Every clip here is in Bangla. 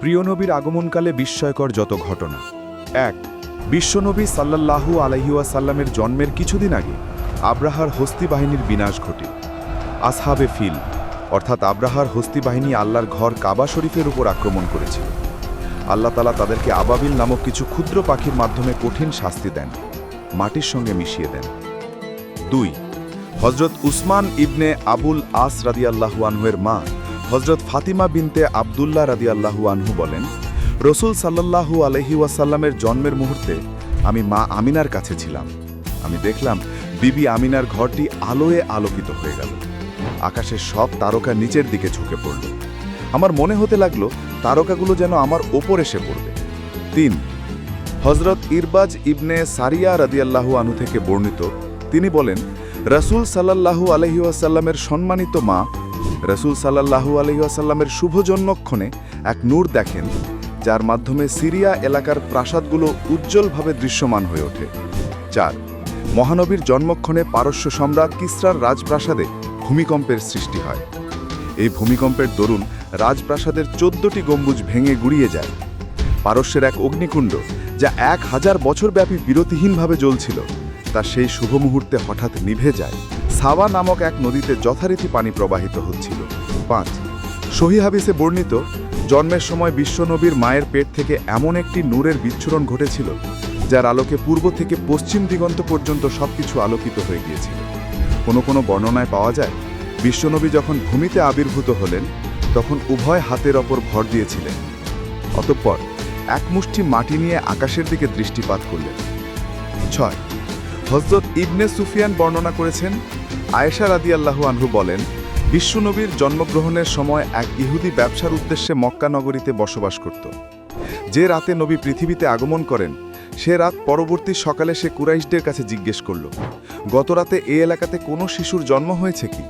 প্রিয় নবীর আগমনকালে বিস্ময়কর যত ঘটনা। এক, বিশ্বনবী সাল্লাল্লাহু আলহিউসাল্লামের জন্মের কিছুদিন আগে আব্রাহার হস্তি বাহিনীর বিনাশ ঘটে। আসহাবে ফিল, অর্থাৎ আব্রাহার হস্তি বাহিনী আল্লাহর ঘর কাবা শরীফের উপর আক্রমণ করেছিল। আল্লাহ তালা তাদেরকে আবাবিল নামক কিছু ক্ষুদ্র পাখির মাধ্যমে কঠিন শাস্তি দেন, মাটির সঙ্গে মিশিয়ে দেন। দুই হজরত উসমান ইবনে আবুল আস রাদিয়াল্লাহু আনহুয়ের মা হজরত ফাতিমা বিনতে আবদুল্লাহ রাদি আল্লাহু আনহু বলেন, রসুল সাল্লাল্লাহু আলহি ওয়াসাল্লামের জন্মের মুহূর্তে আমি মা আমিনার কাছে ছিলাম। আমি দেখলাম বিবি আমিনার ঘরটি আলোয় আলোকিত হয়ে গেল। আকাশের সব তারকা নিচের দিকে ঝুঁকে পড়ল। আমার মনে হতে লাগল, তারকাগুলো যেন আমার ওপর এসে পড়বে। তিন, হজরত ইরবাজ ইবনে সারিয়া রাদিয়াল্লাহু আনু থেকে বর্ণিত, তিনি বলেন, রসুল সাল্লাল্লাহু আলহিউসাল্লামের সম্মানিত মা রসুল সাল্লাল্লাহু আলহিউসাল্লামের শুভ জন্মক্ষণে এক নূর দেখেন, যার মাধ্যমে সিরিয়া এলাকার প্রাসাদগুলো উজ্জ্বলভাবে দৃশ্যমান হয়ে ওঠে। চার, মহানবীর জন্মক্ষণে পারস্য সম্রাট কিসরার রাজপ্রাসাদে ভূমিকম্পের সৃষ্টি হয়। এই ভূমিকম্পের দরুন রাজপ্রাসাদের চোদ্দটি গম্বুজ ভেঙে গুড়িয়ে যায়। পারস্যের এক অগ্নিকুণ্ড, যা এক হাজার বছরব্যাপী বিরতিহীনভাবে জ্বলছিল, তা সেই শুভ মুহূর্তে হঠাৎ নিভে যায়। সাওয়া নামক এক নদীতে যথারীতি পানি প্রবাহিত হচ্ছিল। পাঁচ, সহি হাবিসে বর্ণিত, জন্মের সময় বিশ্বনবীর মায়ের পেট থেকে এমন একটি নূরের বিচ্ছুরণ ঘটেছিল, যার আলোকে পূর্ব থেকে পশ্চিম দিগন্ত পর্যন্ত সবকিছু আলোকিত হয়ে গিয়েছিল। কোনো কোনো বর্ণনায় পাওয়া যায় বিশ্বনবী যখন ভূমিতে আবির্ভূত হলেন, তখন উভয় হাতের ওপর ভর দিয়েছিলেন। অতঃপর এক মুষ্টি মাটি নিয়ে আকাশের দিকে দৃষ্টিপাত করলেন। ছয় হজরত ইবনে সুফিয়ান বর্ণনা করেছেন আয়েশা রাদিয়াল্লাহু আনহু বলেন, বিশ্বনবীর জন্মগ্রহণের সময় এক ইহুদি ব্যবসার উদ্দেশ্যে মক্কা নগরীতে বসবাস করত। যে রাতে নবী পৃথিবীতে আগমন করেন, সে রাত পরবর্তী সকালে সে কুরাইশদের কাছে জিজ্ঞেস করল, গত রাতে এই এলাকাতে কোনো শিশুর জন্ম হয়েছে কি?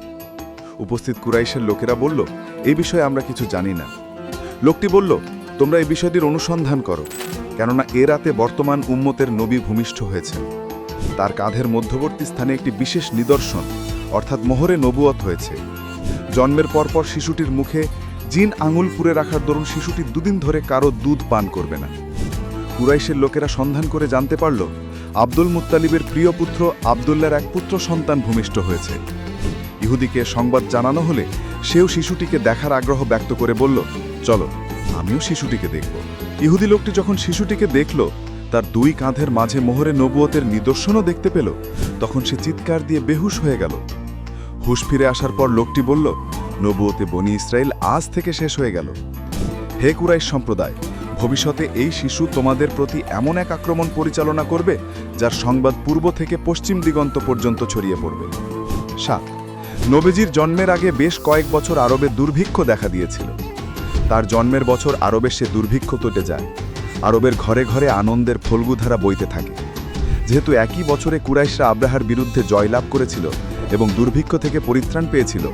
উপস্থিত কুরাইশের লোকেরা বলল এই বিষয়ে আমরা কিছু জানি না। লোকটি বলল, তোমরা এই বিষয়টির অনুসন্ধান করো, কেননা এ রাতে বর্তমান উম্মতের নবী ভূমিষ্ঠ হয়েছেন। তার কাঁধের মধ্যবর্তী স্থানে একটি বিশেষ নিদর্শন, অর্থাৎ মোহরে নবুয়ত হয়েছে। জন্মের পরপর শিশুটির মুখে জিন আঙুল পুরে রাখার দরুন শিশুটি দুদিন ধরে কারও দুধ পান করবে না। কুরাইশের লোকেরা সন্ধান করে জানতে পারল, আব্দুল মুত্তালিবের প্রিয় পুত্র আবদুল্লার এক পুত্র সন্তান ভূমিষ্ঠ হয়েছে। ইহুদিকে সংবাদ জানানো হলে সেও শিশুটিকে দেখার আগ্রহ ব্যক্ত করে বলল, চলো, আমিও শিশুটিকে দেখব। ইহুদি লোকটি যখন শিশুটিকে দেখল তার দুই কাঁধের মাঝে মোহরে নবুয়তের নিদর্শনও দেখতে পেল। তখন সে চিৎকার দিয়ে বেহুশ হয়ে গেল। হুশ ফিরে আসার পর লোকটি বলল, নবুয়তে বনি ইসরায়েল আজ থেকে শেষ হয়ে গেল। হে কুরাইশ সম্প্রদায়, ভবিষ্যতে এই শিশু তোমাদের প্রতি এমন এক আক্রমণ পরিচালনা করবে, যার সংবাদ পূর্ব থেকে পশ্চিম দিগন্ত পর্যন্ত ছড়িয়ে পড়বে। সাত, নবীজির জন্মের আগে বেশ কয়েক বছর আরবে দুর্ভিক্ষ দেখা দিয়েছিল। তার জন্মের বছর আরবে সে দুর্ভিক্ষ তোটে যায়। আরবের ঘরে ঘরে আনন্দের ফলগুধারা বইতে থাকে। যেহেতু একই বছরে কুরাইশরা আব্রাহার বিরুদ্ধে জয়লাভ করেছিল এবং দুর্ভিক্ষ থেকে পরিত্রাণ পেয়েছিল,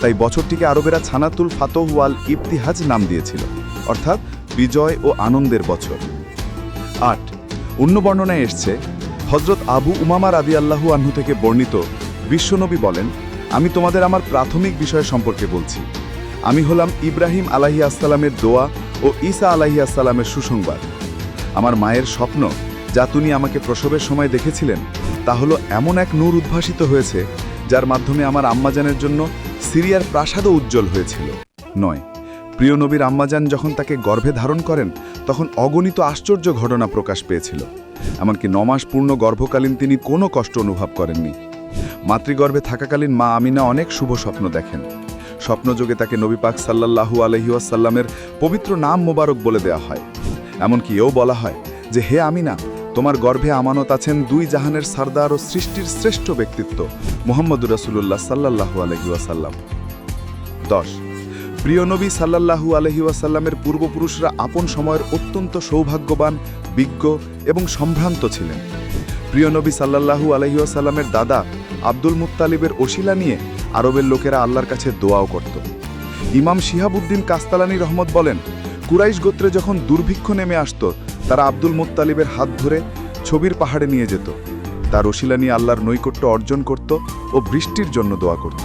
তাই বছরটিকে আরবেরা ছানাতুল ফাতোয়াল ইবতিহাজ নাম দিয়েছিল, অর্থাৎ বিজয় ও আনন্দের বছর। আট, অন্য বর্ণনায় এসছে হজরত আবু উমামা রাদি আল্লাহু আহ্ন থেকে বর্ণিত বিশ্বনবী বলেন, আমি তোমাদের আমার প্রাথমিক বিষয় সম্পর্কে বলছি। আমি হলাম ইব্রাহিম আলাহি আসসালামের দোয়া ও ঈসা আলাহি আসসালামের সুসংবাদ। আমার মায়ের স্বপ্ন, যা তিনি আমাকে প্রসবের সময় দেখেছিলেন, তা হলো এমন এক নূর উদ্ভাসিত হয়েছে, যার মাধ্যমে আমার আম্মাজানের জন্য সিরিয়ার প্রাসাদও উজ্জ্বল হয়েছিল। নয়, প্রিয় নবীর আম্মাজান যখন তাকে গর্ভে ধারণ করেন, তখন অগণিত আশ্চর্য ঘটনা প্রকাশ পেয়েছিল। এমনকি নমাস পূর্ণ গর্ভকালীন তিনি কোনো কষ্ট অনুভব করেননি। মাতৃগর্ভে থাকাকালীন মা আমিনা অনেক শুভ স্বপ্ন দেখেন। স্বপ্নযোগে তাকে নবী পাক সাল্লাল্লাহু আলহিউসাল্লামের পবিত্র নাম মোবারক বলে দেওয়া হয়। এমনকি এও বলা হয় যে, হে আমিনা, তোমার গর্ভে আমানত আছেন দুই জাহানের সারদার ও সৃষ্টির শ্রেষ্ঠ ব্যক্তিত্ব মোহাম্মদুর রাসুল্লাহ সাল্লাহু আলহিউসাল্লাম দশ, প্রিয় নবী সাল্লাহু আলহিউসাল্লামের পূর্বপুরুষরা আপন সময়ের অত্যন্ত সৌভাগ্যবান, বিজ্ঞ এবং সম্ভ্রান্ত ছিলেন। প্রিয় নবী সাল্লাহু আলহিউসাল্লামের দাদা আব্দুল মুত্তালিবের ওশিলা নিয়ে আরবের লোকেরা আল্লাহর কাছে দোয়াও করত। ইমাম শিহাবুদ্দিন কাস্তালানি রহমত বলেন, কুরাইশ গোত্রে যখন দুর্ভিক্ষ নেমে আসত, তারা আব্দুল মুত্তালিবের হাত ধরে ছবির পাহাড়ে নিয়ে যেত। তার ওশিলা নিয়ে আল্লাহর নৈকট্য অর্জন করত ও বৃষ্টির জন্য দোয়া করত।